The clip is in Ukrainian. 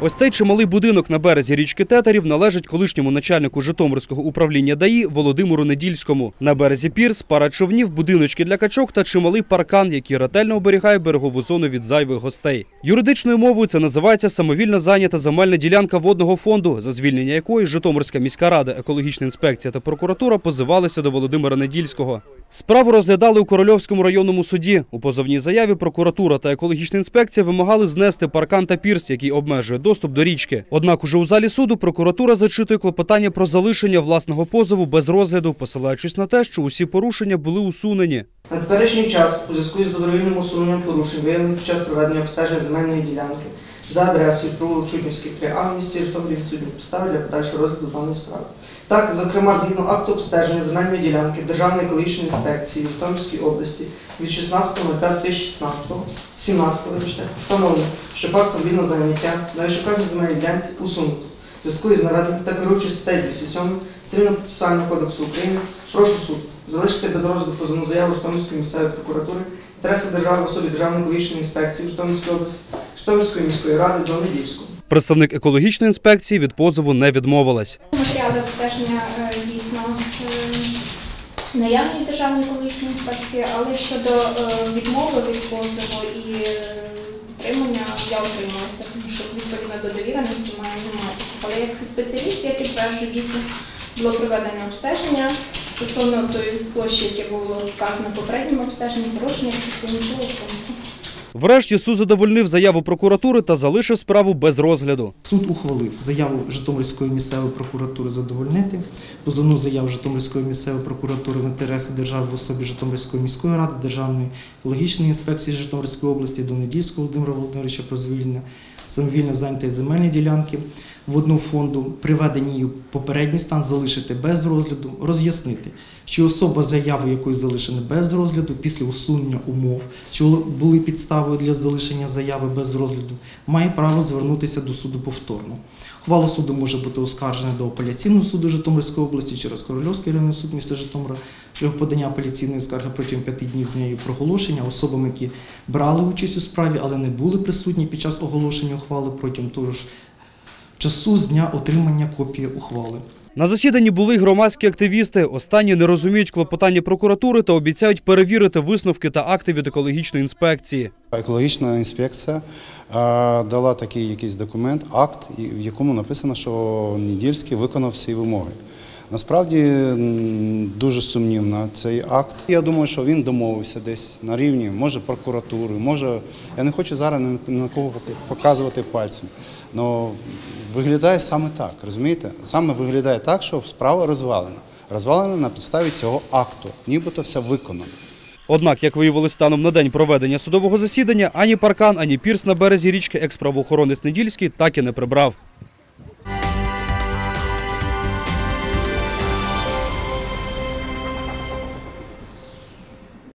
Ось цей чималий будинок на березі річки Тетерів належить колишньому начальнику Житомирського управління ДАІ Володимиру Недільському. На березі пірс, пара човнів, будиночки для качок та чималий паркан, який ретельно оберігає берегову зону від зайвих гостей. Юридичною мовою це називається самовільно зайнята земельна ділянка водного фонду, за звільнення якої Житомирська міська рада, екологічна інспекція та прокуратура позивалися до Володимира Недільського. Справу розглядали у Корольовському районному суді. У позовній заяві прокуратура та екологічна інспекція вимагали знести паркан та пірс, який обмежує доступ до річки. Однак уже у залі суду прокуратура зачитує клопотання про залишення власного позову без розгляду, посилаючись на те, що усі порушення були усунені. На теперішній час, у зв'язку з добровільним усуненням порушень, виявлених під час проведення обстеження земельної ділянки за адресою провулок Чутнівський 3А в місті Житомирі підстави для подальшого розгляду даної справи. Так, зокрема, згідно акту обстеження земельної ділянки Державної екологічної інспекції Житомирської області від 16.05.2016 17 вибачте, встановлено, що факт самовільного заняття на вищеказаній земельній ділянці усунуто. В зв'язку із наведенням та керуючись статтею 207 Цивільного процесуального кодексу України, прошу суд залишити без розгляду позовну заяву Житомирської місцевої прокуратури, інтереси держави особі Державної екологічної інспекції Житомирської області, Житомирської міської ради до Недільського. Представник екологічної інспекції від позову не відмовилась. Матеріали обстеження е, дійсно е, наявні в Державній екологічній інспекції, але щодо е, відмови від позову і підтримання я утрималася, тому що відповідно до довіреності має немає. Але як спеціаліст я підтверджую, дійсно було проведення обстеження стосовно тої площі, яке було вказано в попередньому обстеженні, порушення частині було усунуто. Врешті суд задовольнив заяву прокуратури та залишив справу без розгляду. Суд ухвалив заяву Житомирської місцевої прокуратури задовольнити, позовну заяву Житомирської місцевої прокуратури в інтереси держави в особі Житомирської міської ради, Державної екологічної інспекції Житомирської області до Недільського Володимира Володимировича про звільнення самовільне зайнятої земельні ділянки водного фонду, приведені її попередній стан, залишити без розгляду, роз'яснити, чи особа заяви якої залишена без розгляду після усунення умов, чи були підстави для залишення заяви без розгляду, має право звернутися до суду повторно. Ухвала суду може бути оскаржена до апеляційного суду Житомирської області через Корольовський районний суд міста Житомира шляхом подання апеляційної скарги протягом п'яти днів з нею проголошення особам, які брали участь у справі, але не були присутні під час оголошення ухвали протягом того ж часу з дня отримання копії ухвали. На засіданні були й громадські активісти. Останні не розуміють клопотання прокуратури та обіцяють перевірити висновки та акти від екологічної інспекції. Екологічна інспекція дала такий якийсь документ, акт, і- в якому написано, що Нідільський виконав всі вимоги. Насправді дуже сумнівно цей акт. Я думаю, що він домовився десь на рівні, може, прокуратури, може. Я не хочу зараз на кого показувати пальцем. але виглядає саме так, розумієте? Саме виглядає так, що справа розвалена. Розвалена на підставі цього акту, нібито все виконано. Однак, як виявилось станом на день проведення судового засідання, ані паркан, ані пірс на березі річки екс-правоохоронець Недільський так і не прибрав.